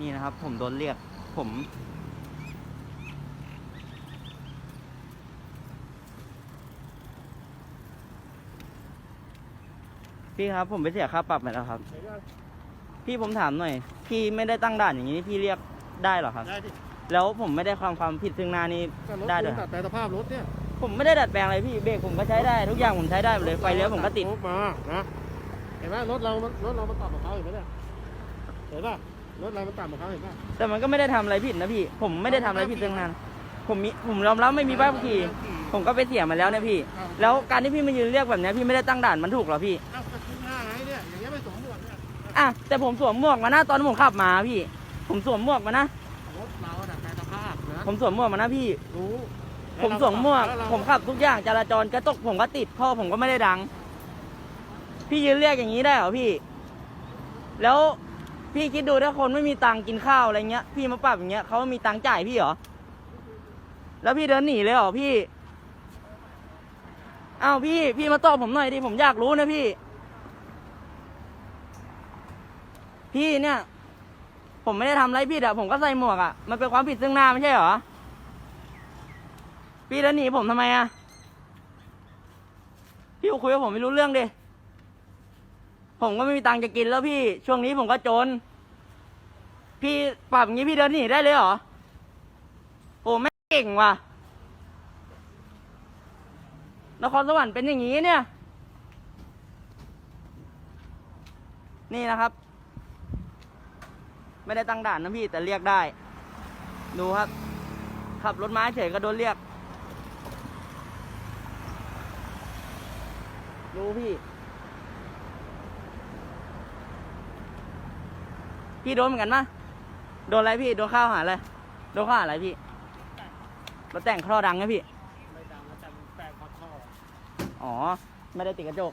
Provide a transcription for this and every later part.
นี่นะครับ ผมโดนเรียก ผม พี่ครับ ผมไปเสียค่าปรับมาแล้วครับเห็นยังพี่ผมถามหน่อย พี่ไม่ได้ตั้งด่านอย่างนี้นี่พี่เรียกได้เหรอครับ ได้ดิแล้วผมไม่ได้ความความผิดซึ่งหน้านี่ก็รถได้คุด้วยณคตัรับดแปลงสภาพรถเนี่ยผมไม่ได้ดัดแปลงอะไรพี่เบรกผมก็ใช้ได้ทุกอย่างผมใช้ได้หมดเลยไฟเลี้ยวผมก็ติด รถมานะเห็นไหมรถเรามันรถเรามันต่ำกว่าเขาเห็นไหมเนี่ยเห็นป่ะ รถเรามันต่ำกว่าเขาเห็นป่ะแต่มันก็ไม่ได้ทำอะไรผิดนะพี่ ผมไม่ได้ทำอะไรผิดซึ่งหน้าผมมีผมยอมรับไม่มีใบขับขี่ ผมก็ไปเสียมาแล้วเนี่ยพี่ แล้วการที่พี่มายืนเรียกแบบเนี้ยพี่ไม่ได้ตั้งด่านมันถูกเหรอพี่ เอ้าก็ขึ้นหน้าไงเนี่ยอย่างเงี้ยไม่สมบูรณ์เนี่ยอะแต่ผมสวมหมวกมานะตอนผมขับมาพี่ ผมสวมหมวกมานะ รถเราดัดแปลงสภาพนะผมสวมหมวกมานะพี่ รู้ผมสวมหมวก แล้เราผมขับทุกอย่างจราจรกระตกผมก็ติดพ่อผมก็ไม่ได้ดัง พี่ยืนเรียกอย่างนี้ได้เหรอพี่ แล้ว พี่คิดดูถ้าคนไม่มีตังค์กินข้าวอะไรเงี้ย พี่มาปรับอย่างเงี้ยเขามีตังค์จ่ายพี่เหรอ แล้วพี่เดินหนีเลยเหรอพี่ อ้าวพี่พี่มาตอบผมหน่อยดิผมอยากรู้นะพี่ พี่เนี่ย ผมไม่ได้ทำอะไรผิดอะผมก็ใส่หมวกอะมันเป็นความผิดซึ่งหน้าไม่ใช่เหรอ พี่แล้วหนีผมทำไมอะพี่คุยกับผมไม่รู้เรื่องดิ ผมก็ไม่มีตังค์จะกินแล้วพี่ ช่วงนี้ผมก็จน พี่ปรับอย่างนี้พี่เดินหนีได้เลยเหรอ โอ้แม่เก่งว่ะ นครสวรรค์เป็นอย่างนี้เนี่ย นี่นะครับ ไม่ได้ตั้งด่านนะพี่แต่เรียกได้ ดูครับ ขับรถม้าเฉยก็โดนเรียก ดูพี่ พี่โดนเหมือนกันปะโดนอะไรพี่ โดนข้าวหาอะไร โดนข้าวหาอะไรพี่รถแต่งคลอดังไงพี่ ไม่ดังแล้วแต่มันแปลงคอท่ออ๋อ ไม่ได้ติดกระจก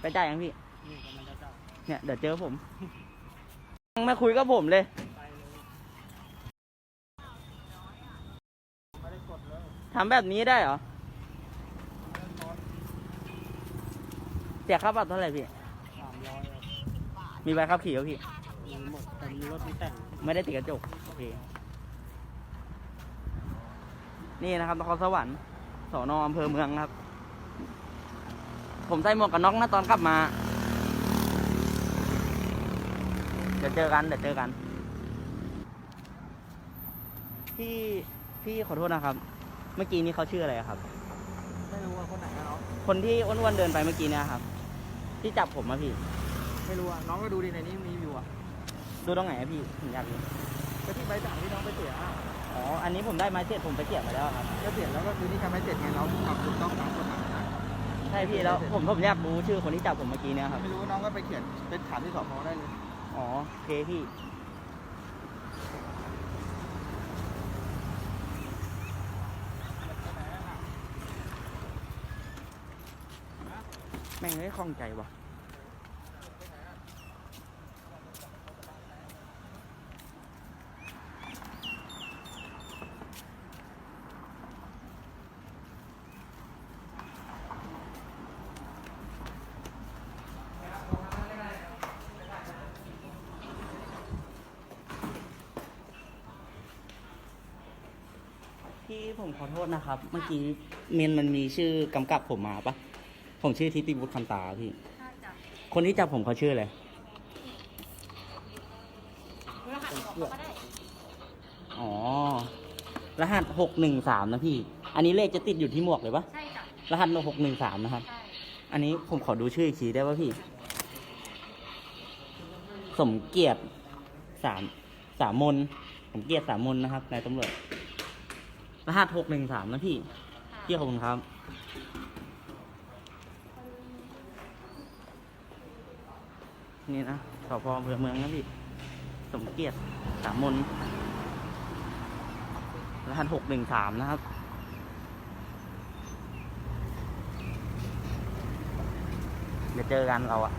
ไปจ่ายยังพี่ นี่กำลังจะจับเนี่ยเดี๋ยวเจอผม ยังไม่คุยกับผมเลย ไปเลยไม่ได้กดเลยทำแบบนี้ได้เหรอเสียค่าปรับเท่าไหร่พี่สามร้อยมีใบขับขี่ป่ะพี่ มีหมดแต่มีรถมีแต่งไม่ได้ติดกระจก โอเค นี่นะครับนครสวรรค์สอนออำเภอเมืองครับ ผมใส่หมวกกันน็อกนะตอนกลับมา เดี๋ยวเจอกัน เดี๋ยวเจอกัน พี่พี่ขอโทษนะครับ เมื่อกี้นี้เขาชื่ออะไรครับ ไม่รู้ว่าคนไหนนะน้องคนที่อ้วนๆเดินไปเมื่อกี้เนะครับ ที่จับผมอะพี่ ไม่รู้อะน้องก็ดูดิในนี้มีอยู่อะ ดูตรงไหนอะพี่ผมอยากรู้ก็ที่ใบสั่งที่น้องไปเสียอะอ๋อ อันนี้ผมได้ไม้เสร็จผมไปเก็บมาแล้วครับ ก็เสียแล้วก็คือที่ทำให้เสร็จไงเราทำถูกต้องตามกฎหมายนะใช่พี่แล้วผมผมอยากรู้ชื่อคนที่จับผมเมื่อกี้เนี่ยครับ ไม่รู้น้องก็ไปเขียนเป็นถามที่สพได้เลย อ๋อโอเคพี่ แม่งไม่คล่องใจว่ะ พี่ ผมขอโทษนะครับ เมื่อกี้เมนมันมีชื่อกำกับผมมาปะผมชื่อทิติบุตรคันตาพี่ ถ้าจับคนที่จับผมเขาชื่ออะไร รหัสของเขาก็ได้ อ๋อ รหัสหกหนึ่งสามนะพี่ อันนี้เลขจะติดอยู่ที่หมวกเลยปะใช่จับรหัสหกหนึ่งสามนะครับ ใช่อันนี้ผมขอดูชื่ออีกทีได้ป่ะพี่ สมเกียรติสามสามมน สมเกียรติสามมนนะครับนายตำรวจ รหัสหกหนึ่งสามนะพี่พี่ขอบคุณครับ นี่นะสพอำเภอเมืองนะพี่ สมเกียรติสามมนรหัสหกหนึ่งสามนะครับเดี๋ยวเจอกันเราอะ